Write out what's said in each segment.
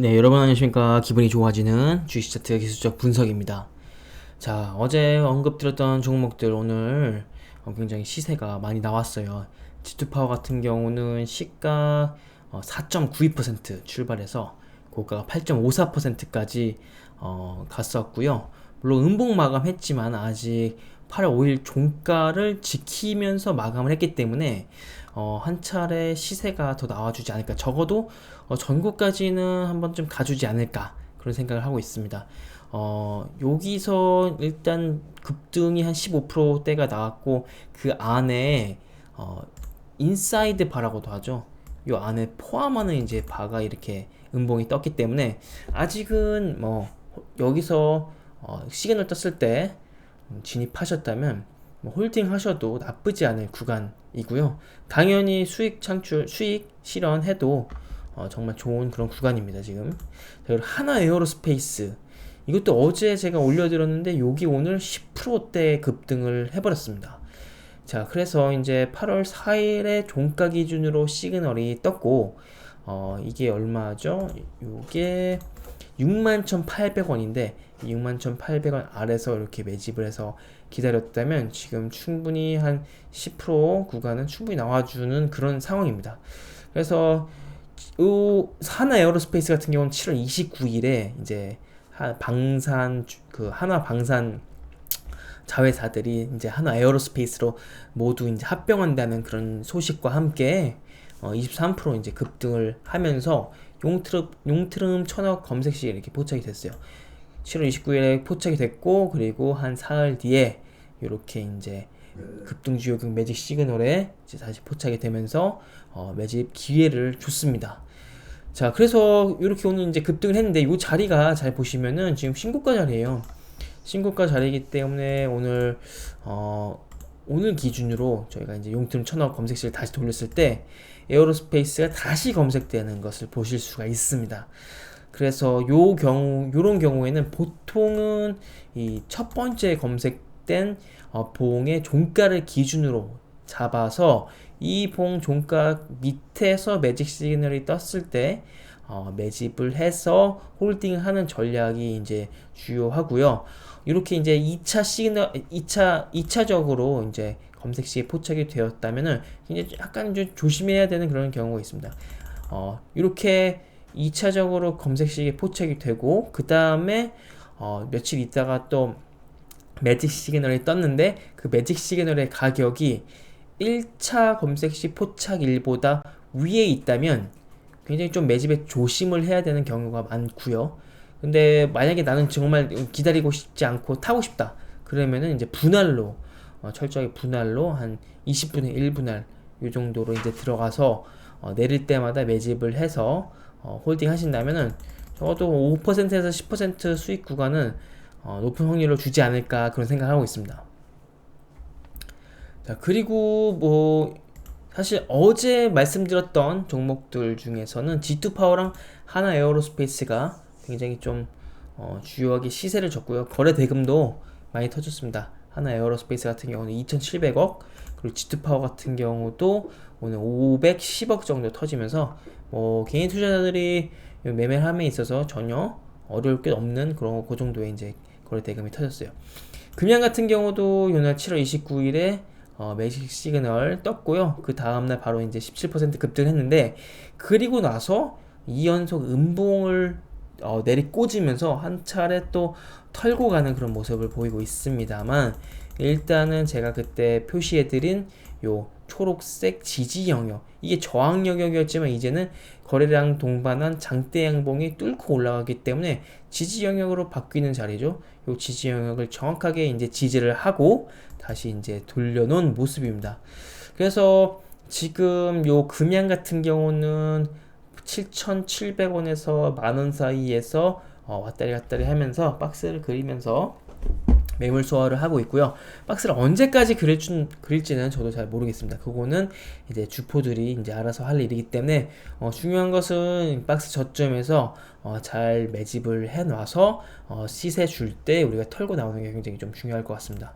네, 여러분 안녕하십니까. 기분이 좋아지는 주식 차트 기술적 분석입니다. 자, 어제 언급드렸던 종목들 오늘 어, 굉장히 시세가 많이 나왔어요. 지투파워 같은 경우는 시가 4.92% 어, 출발해서 고가가 8.54%까지 어, 갔었고요. 물론 음봉 마감했지만 아직 8월 5일 종가를 지키면서 마감을 했기 때문에 어, 한 차례 시세가 더 나와주지 않을까. 적어도 어, 전국까지는 한 번쯤 가주지 않을까. 그런 생각을 하고 있습니다. 어, 여기서 일단 급등이 한 15%대가 나왔고, 그 안에, 어, 인사이드 바라고도 하죠. 요 안에 포함하는 이제 바가 이렇게 음봉이 떴기 때문에, 아직은 뭐, 여기서, 어, 시그널 떴을 때 진입하셨다면, 뭐 홀딩 하셔도 나쁘지 않을 구간이고요. 당연히 수익 창출, 수익 실현해도 어, 정말 좋은 그런 구간입니다, 지금. 그리고 하나 에어로스페이스. 이것도 어제 제가 올려드렸는데, 여기 오늘 10%대 급등을 해버렸습니다. 자, 그래서 이제 8월 4일에 종가 기준으로 시그널이 떴고, 어, 이게 얼마죠? 이게 61,800원인데 61,800원 아래서 이렇게 매집을 해서 기다렸다면 지금 충분히 한 10% 구간은 충분히 나와주는 그런 상황입니다. 그래서 이 하나 에어로스페이스 같은 경우는 7월 29일에 이제 방산 그 하나 방산 자회사들이 이제 하나 에어로스페이스로 모두 이제 합병한다는 그런 소식과 함께 어, 23% 이제 급등을 하면서 용트름, 용트름 천억 검색시 이렇게 포착이 됐어요. 7월 29일에 포착이 됐고, 그리고 한 사흘 뒤에 이렇게 이제 급등주요격 매직 시그널에 이제 다시 포착이 되면서 어, 매집 기회를 줬습니다. 자, 그래서 이렇게 오늘 이제 급등을 했는데 이 자리가 잘 보시면은 지금 신고가 자리예요. 신고가 자리이기 때문에 오늘 어, 오늘 기준으로 저희가 이제 용트름 천억 검색시를 다시 돌렸을 때 에어로스페이스가 다시 검색되는 것을 보실 수가 있습니다. 그래서 요 경우 요런 경우에는 보통은 이 첫 번째 검색된 어, 봉의 종가를 기준으로 잡아서 이 봉 종가 밑에서 매직 시그널이 떴을 때 어, 매집을 해서 홀딩하는 전략이 이제 주요하고요. 이렇게 이제 2차 시그널 2차 2차적으로 이제 검색 시에 포착이 되었다면은 이제 약간 좀 조심해야 되는 그런 경우가 있습니다. 어, 이렇게 2차적으로 검색 시에 포착이 되고 그 다음에 어, 며칠 있다가 또 매직 시그널이 떴는데 그 매직 시그널의 가격이 1차 검색 시 포착일보다 위에 있다면 굉장히 좀 매집에 조심을 해야 되는 경우가 많고요. 근데 만약에 나는 정말 기다리고 싶지 않고 타고 싶다. 그러면은 이제 분할로 어, 철저하게 분할로 한 20분의 1분할 이 정도로 이제 들어가서 어, 내릴 때마다 매집을 해서 어, 홀딩 하신다면은 적어도 5%에서 10% 수익 구간은 어, 높은 확률로 주지 않을까 그런 생각을 하고 있습니다. 자 그리고 뭐 사실 어제 말씀드렸던 종목들 중에서는 G2 파워랑 하나 에어로스페이스가 굉장히 좀 어, 주요하게 시세를 졌고요. 거래 대금도 많이 터졌습니다. 하나 에어로스페이스 같은 경우는 2,700억, 그리고 G2 파워 같은 경우도 오늘 510억 정도 터지면서 뭐 개인 투자자들이 매매함에 있어서 전혀 어려울 게 없는 그런 그 정도의 이제 거래 대금이 터졌어요. 금양 같은 경우도 오늘 7월 29일에 어, 매직 시그널 떴고요. 그 다음날 바로 이제 17% 급등했는데 그리고 나서 2연속 음봉을 어, 내리꽂으면서 한 차례 또 털고 가는 그런 모습을 보이고 있습니다만 일단은 제가 그때 표시해드린 요 초록색 지지 영역 이게 저항 영역이었지만 이제는 거래량 동반한 장대 양봉이 뚫고 올라가기 때문에 지지 영역으로 바뀌는 자리죠. 요 지지 영역을 정확하게 이제 지지를 하고 다시 이제 돌려놓은 모습입니다. 그래서 지금 요 금양 같은 경우는 7,700원에서 만 원 사이에서 어, 왔다리 갔다리 하면서 박스를 그리면서 매물 소화를 하고 있고요. 박스를 언제까지 그릴 줄, 그릴지는 저도 잘 모르겠습니다. 그거는 이제 주포들이 이제 알아서 할 일이기 때문에 어, 중요한 것은 박스 저점에서 어, 잘 매집을 해놔서 어, 시세 줄 때 우리가 털고 나오는 게 굉장히 좀 중요할 것 같습니다.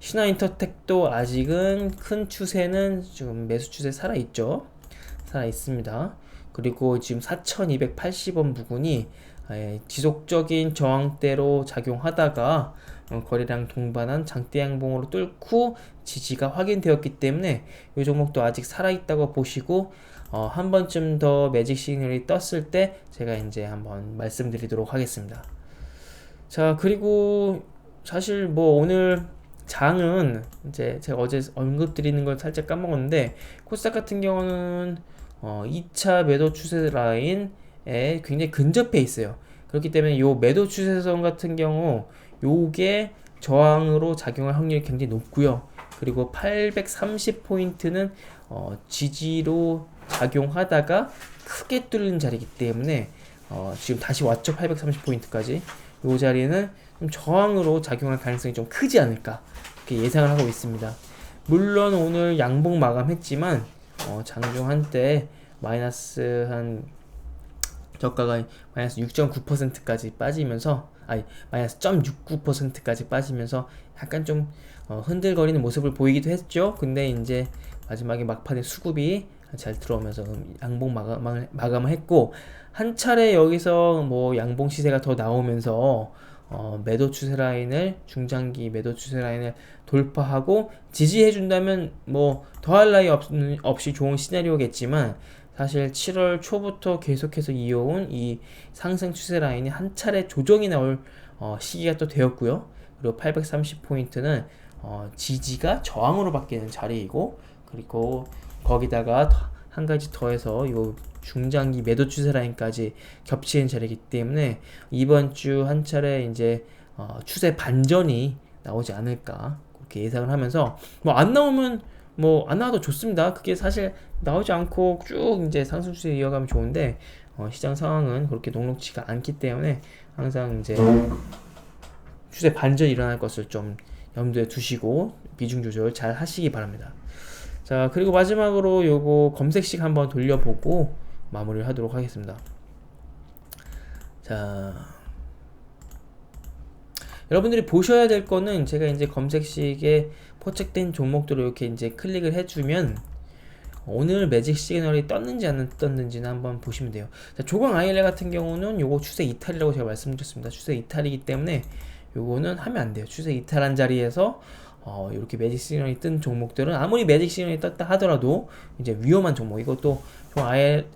신화인터텍도 아직은 큰 추세는 지금 매수 추세 살아 있죠. 살아 있습니다. 그리고 지금 4280원 부근이 예, 지속적인 저항대로 작용하다가 어, 거래량 동반한 장대 양봉으로 뚫고 지지가 확인되었기 때문에 이 종목도 아직 살아있다고 보시고 어, 한 번쯤 더 매직 시그널이 떴을 때 제가 이제 한번 말씀드리도록 하겠습니다. 자 그리고 사실 뭐 오늘 장은 이제 제가 어제 언급드리는 걸 살짝 까먹었는데 코스닥 같은 경우는 어 2차 매도 추세 라인에 굉장히 근접해 있어요. 그렇기 때문에 요 매도 추세선 같은 경우 요게 저항으로 작용할 확률이 굉장히 높고요. 그리고 830포인트는 어 지지로 작용하다가 크게 뚫린 자리이기 때문에 어 지금 다시 왔죠. 830포인트까지. 요 자리는 좀 저항으로 작용할 가능성이 좀 크지 않을까 이렇게 예상을 하고 있습니다. 물론 오늘 양봉 마감했지만 어, 장중 한때 마이너스 한 저가가 마이너스 6.9%까지 빠지면서 아니 마이너스 0.69%까지 빠지면서 약간 좀 어, 흔들거리는 모습을 보이기도 했죠. 근데 이제 마지막에 막판에 수급이 잘 들어오면서 양봉 마감을, 마감을 했고 한 차례 여기서 뭐 양봉 시세가 더 나오면서 어, 매도 추세 라인을 중장기 매도 추세 라인을 돌파하고 지지해 준다면 뭐 더할 나위 없, 없이 좋은 시나리오겠지만 사실 7월 초부터 계속해서 이어온 이 상승 추세 라인이 한 차례 조정이 나올 어, 시기가 또 되었고요. 그리고 830 포인트는 어, 지지가 저항으로 바뀌는 자리이고 그리고 거기다가 한 가지 더해서 이 중장기 매도 추세 라인까지 겹치는 자리이기 때문에 이번 주 한 차례 이제 어, 추세 반전이 나오지 않을까 그렇게 예상을 하면서 뭐 안 나오면 뭐 안 나와도 좋습니다. 그게 사실 나오지 않고 쭉 이제 상승 추세 이어가면 좋은데 어, 시장 상황은 그렇게 녹록치가 않기 때문에 항상 이제 추세 반전이 일어날 것을 좀 염두에 두시고 비중 조절 잘 하시기 바랍니다. 자 그리고 마지막으로 요거 검색식 한번 돌려보고 마무리를 하도록 하겠습니다. 자 여러분들이 보셔야 될 거는 제가 이제 검색식에 포착된 종목들을 이렇게 이제 클릭을 해주면 오늘 매직 시그널이 떴는지 안 떴는지는 한번 보시면 돼요. 자, 조광 아일레 같은 경우는 요거 추세 이탈이라고 제가 말씀드렸습니다. 추세 이탈이기 때문에 요거는 하면 안 돼요. 추세 이탈한 자리에서 어, 이렇게 매직 시그널이 뜬 종목들은 아무리 매직 시그널이 떴다 하더라도 이제 위험한 종목 이것도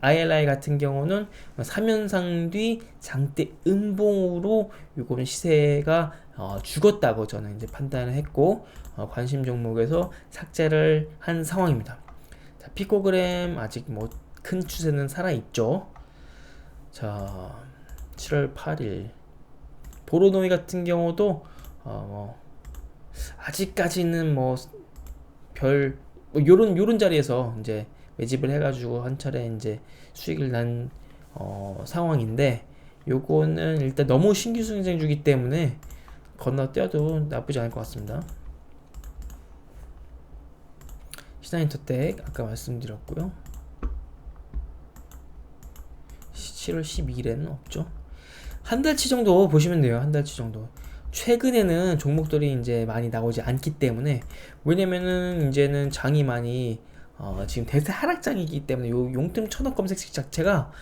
ILI 같은 경우는 3연상 뒤 장대 음봉으로 요거는 시세가 어, 죽었다고 저는 이제 판단을 했고 어, 관심 종목에서 삭제를 한 상황입니다. 자, 피코그램 아직 뭐 큰 추세는 살아 있죠. 자, 7월 8일 보로노이 같은 경우도 어, 뭐 아직까지는 뭐별 뭐 요런 요런 자리에서 이제 매집을 해가지고 한 차례 이제 수익을 난 어, 상황인데 요거는 일단 너무 신규 수익생 주기 때문에 건너뛰어도 나쁘지 않을 것 같습니다. 시나인터텍 아까 말씀드렸고요. 7월 12일에는 없죠. 한 달치 정도 보시면 돼요. 한 달치 정도. 최근에는 종목들이 이제 많이 나오지 않기 때문에 왜냐면은 이제는 장이 많이 어 지금 대세 하락장이기 때문에 요 용틈 천억 검색식 자체가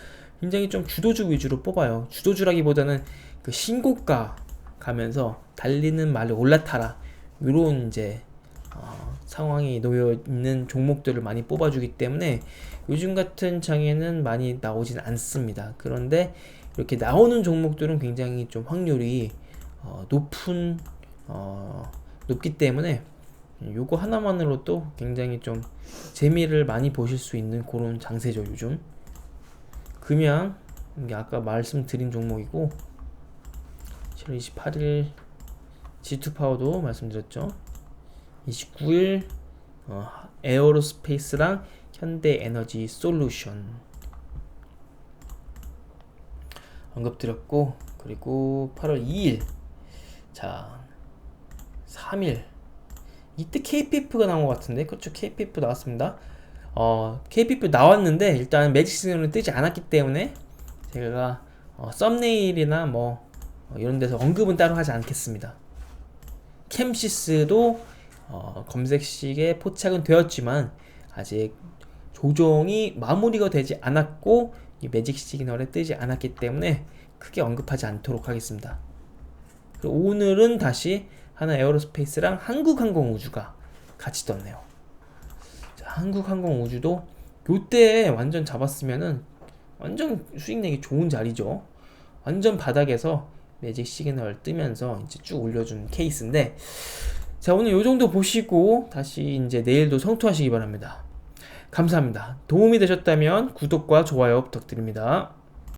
굉장히 좀 주도주 위주로 뽑아요. 주도주라기보다는 그 신고가 가면서 달리는 말을 올라타라 요런 이제 어 상황이 놓여 있는 종목들을 많이 뽑아주기 때문에 요즘 같은 장에는 많이 나오진 않습니다. 그런데 이렇게 나오는 종목들은 굉장히 좀 확률이 어, 높은 어, 높기 때문에 요거 하나만으로도 굉장히 좀 재미를 많이 보실 수 있는 그런 장세죠 요즘. 금양 이게 아까 말씀드린 종목이고 7월 28일 G2 파워도 말씀드렸죠. 29일 어, 에어로스페이스랑 현대에너지 솔루션. 언급드렸고 그리고 8월 2일 자 3일. 이때 KPF가 나온 것 같은데? 그렇죠. KPF 나왔습니다. 어 KPF 나왔는데 일단 매직 시그널은 뜨지 않았기 때문에 제가 어, 썸네일이나 뭐 어, 이런 데서 언급은 따로 하지 않겠습니다. 캠시스도 어, 검색식에 포착은 되었지만 아직 조정이 마무리가 되지 않았고 이 매직 시그널에 뜨지 않았기 때문에 크게 언급하지 않도록 하겠습니다. 오늘은 다시 하나 에어로스페이스랑 한국항공우주가 같이 떴네요. 자, 한국항공우주도 요때 완전 잡았으면은 완전 수익 내기 좋은 자리죠. 완전 바닥에서 매직 시그널 뜨면서 이제 쭉 올려준 케이스인데 자 오늘 요 정도 보시고 다시 이제 내일도 성투하시기 바랍니다. 감사합니다. 도움이 되셨다면 구독과 좋아요 부탁드립니다.